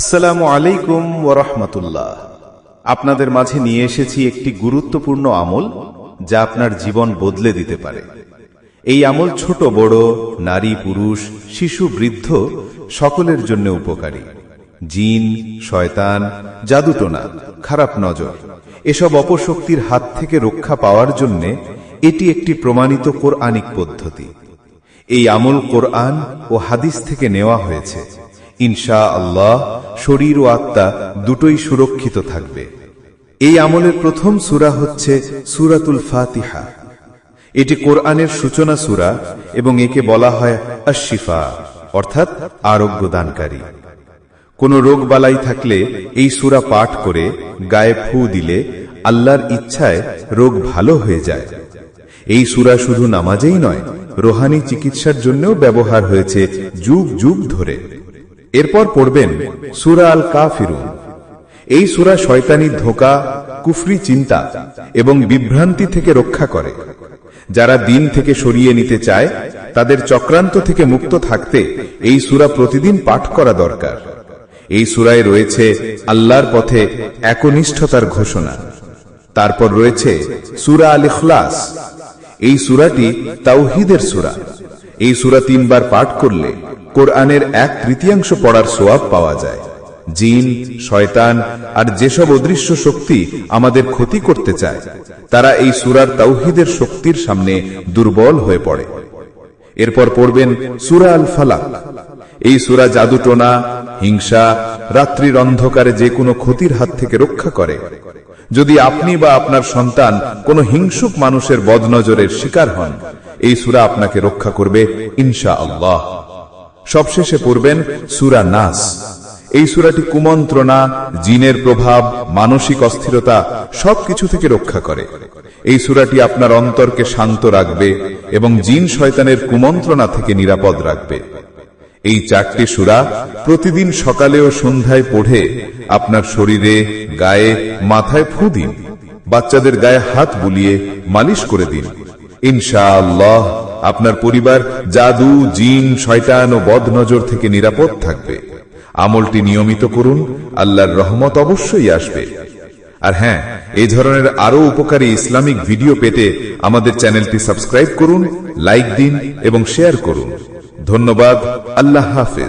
আসসালামু আলাইকুম ওরহমতুল্লাহ আপনাদের মাঝে নিয়ে এসেছি একটি গুরুত্বপূর্ণ আমল যা আপনার জীবন বদলে দিতে পারে। এই আমল ছোট, বড়, নারী, পুরুষ, শিশু, বৃদ্ধ, সকলের জন্য উপকারী। জিন, শয়তান, জাদুটোনা, খারাপ নজর, এসব অপশক্তির হাত থেকে রক্ষা পাওয়ার জন্য এটি একটি প্রমাণিত কোরআনিক পদ্ধতি। এই আমল কোরআন ও হাদিস থেকে নেওয়া হয়েছে। ইনশা আল্লাহ শরীর ও আত্মা দুটোই সুরক্ষিত থাকবে। এই আমলের প্রথম সূরা হচ্ছে সুরাতুল ফাতিহা। এটি কোরআনের সূচনা সুরা এবং একে বলা হয় আশিফা অর্থাৎ আরোগ্য দানকারী কোন রোগ বালাই থাকলে এই সূরা পাঠ করে গায়ে ফু দিলে আল্লাহর ইচ্ছায় রোগ ভালো হয়ে যায়। এই সূরা শুধু নামাজেই নয়, রোহানি চিকিৎসার জন্যও ব্যবহার হয়েছে যুগ যুগ ধরে। এরপর পড়বেন সূরা আল কাফিরুন এই সুরা শয়তানি ধোকা, কুফরি চিন্তা এবং বিভ্রান্তি থেকে রক্ষা করে। যারা দিন থেকে সরিয়ে নিতে চায়, তাদের চক্রান্ত থেকে মুক্ত থাকতে এই সুরা প্রতিদিন পাঠ করা দরকার। এই সুরায় রয়েছে আল্লাহর পথে একনিষ্ঠতার ঘোষণা। তারপর রয়েছে সুরা আল ইখলাস এই সূরাটি তাওহিদের সূরা। এই সূরা তিনবার পাঠ করলে কোরআনের এক তৃতীয়াংশ পড়ার সোয়াব পাওয়া যায়। জিন, শয়তান আর যেসব অদৃশ্য শক্তি আমাদের ক্ষতি করতে চায়, তারা এই সূরার তাওহীদের শক্তির সামনে দুর্বল হয়ে পড়ে। এরপর পড়বেন সূরা আল ফালাক এই সূরা জাদুটোনা হিংসা, রাত্রির অন্ধকারে যে কোনো ক্ষতির হাত থেকে রক্ষা করে। যদি আপনি বা আপনার সন্তান কোনো হিংসুক মানুষের বদনজরের শিকার হন, এই সূরা আপনাকে রক্ষা করবে ইনশা আল্লাহ সবশেষে পড়বেন সূরা নাস। এই সূরাটি কুমন্ত্রণা, জিনের প্রভাব, মানসিক অস্থিরতা সবকিছু থেকে রক্ষা করে। এই সূরাটি আপনার অন্তরকে শান্ত রাখবে এবং জিন শয়তানের কুমন্ত্রণা থেকে নিরাপদ রাখবে। এই চারটি সুরা প্রতিদিন সকালে ও সন্ধ্যায় পড়ে আপনার শরীরে, গায়ে, মাথায় ফু দিন। বাচ্চাদের গায়ে হাত বুলিয়ে মালিশ করে দিন। ইনশাআল্লাহ। আপনার পরিবার জাদু, জিন, শয়তান ও বদনজর থেকে নিরাপদ থাকবে। আমলটি নিয়মিত করুন, আল্লাহর রহমত অবশ্যই আসবে। আর হ্যাঁ এ ধরনের আরও উপকারী ইসলামিক ভিডিও পেতে আমাদের চ্যানেলটি সাবস্ক্রাইব করুন, লাইক দিন এবং শেয়ার করুন। ধন্যবাদ, আল্লাহ হাফেজ।